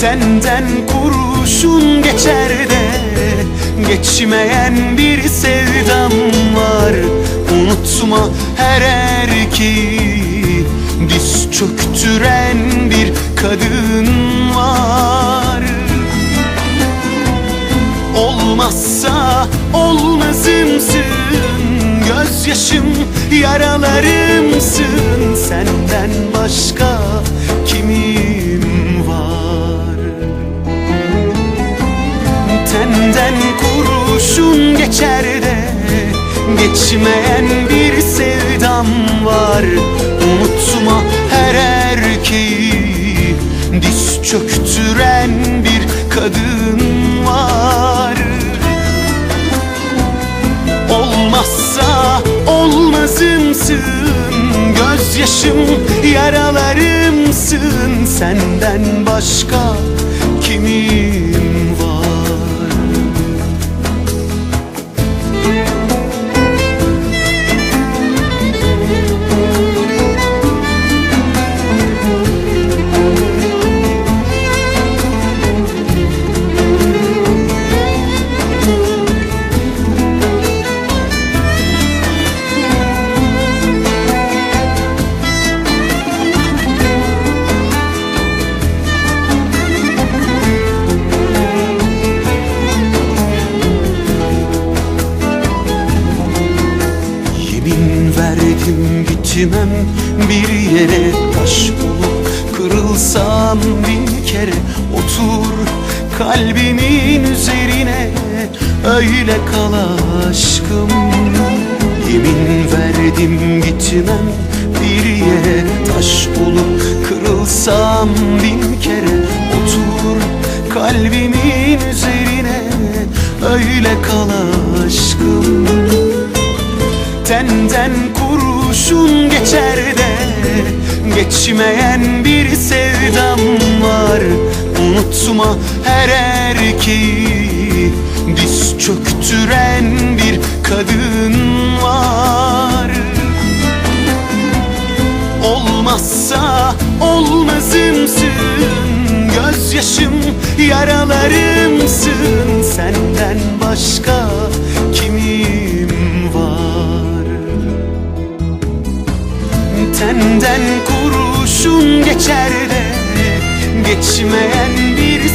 Tenden kurşun geçer de Geçmeyen bir sevdam var. Unutma her erkeği Diz çöktüren bir kadın var. Olmazsa olmazımsın Gözyaşım yaralarımsın. Senden başka Tenden kurşun geçer de Geçmeyen bir sevdam var. Unutma her erkeği Diz çöktüren bir kadın var. Olmazsa olmazımsın Gözyaşım yaralarımsın. Senden başka kimim gitmem bir yere Taş bulup kırılsam bin kere Otur kalbimin üzerine. Öyle kal aşkım. Yemin verdim gitmem bir yere Taş bulup kırılsam bin kere Otur kalbimin üzerine. Öyle kal aşkım. Tenden kurşun geçer de Geçmeyen bir sevdam var. Unutma her erkeği Diz çöktüren bir kadın var. Olmazsa olmazımsın Gözyaşım yaralarımsın. Senden başka kimim Tenden kurşun geçer de Geçmeyen bir